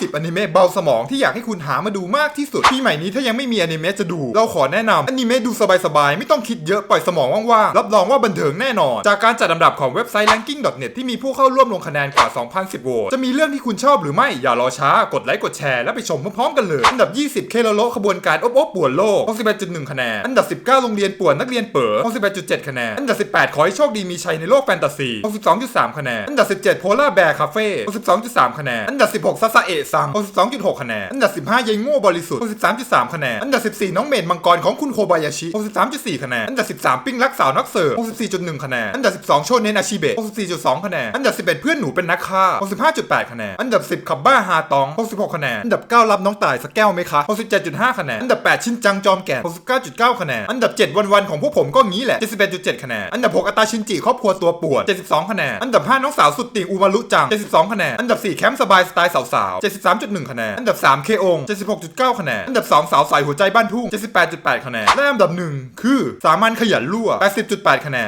20อนิเมะเบาสมองที่อยากให้คุณหามาดูมากที่สุดปีใหม่นี้ถ้ายังไม่มีอนิเมะจะดู เราขอแนะนำอนิเมะดูสบายๆ ไม่ต้องคิดเยอะปล่อยสมองว่างๆ รับรองว่าบันเทิงแน่นอน จากการจัดอันดับของเว็บไซต์ ranking.net ที่มีผู้เข้าร่วมลงคะแนนกว่า 2,010โหวตจะมีเรื่องที่คุณชอบหรือไม่อย่ารอช้ากดไลค์กดแชร์และไปชมพร้อมๆกันเลยอันดับ 20 เคโลโลขบวนการอบอบป่วนโลก61.1 คะแนนอันดับ 19 โรงเรียนป่วนนักเรียนเป๋อ61.7 คะแนนอันดับ 18 ขอให้โชคดีมีชัยในโลกแฟนตาซี62.3 คะแนนอันดับ 17 โพล่าแบร์คาเฟ่62.3 คะแนนอันดับ 16ซาซาเอะซัง62.6 คะแนน อันดับ 15ยายโง่บริสุทธิ์63.3 คะแนน อันดับ 14 น้องเมนมังกรของคุณโคบายาชิ63.4 คะแนน อันดับ 13 ปิ้งรักสาวนักเสิร์ฟ64.1 คะแนน อันดับ 12 โชเนนอาชิเบะ64.2 คะแนน อันดับ 11 เพื่อนหนูเป็นนักฆ่า65.8 คะแนน อันดับ 10ขับบ้าฮาตอง66 คะแนน อันดับ 9 รับน้องตายสักแก้วไหมคะ67.5 คะแนน อันดับ 8 ชินจังจอมแก่น69.9 คะแนน อันดับ 7 วันวันๆของพวกผมก็งี้แหละ71.7 คะแนน อันดับ 6 อัตาชินจิครอบครัวตัวป่วน72 คะแนน อันดับ 5 น้องสาวสุดติ่งอูมารุจัง72 คะแนน อันดับ 4 แคมป์สบายสไตล์สาวๆ73.1 คะแนน อันดับ 3 เคอง76.9 คะแนน อันดับ 2 สาวสายหัวใจบ้านทุ่ง 78.8 คะแนน และอันดับ 1 คือ สามัญขยันรั่ว 80.8 คะแนน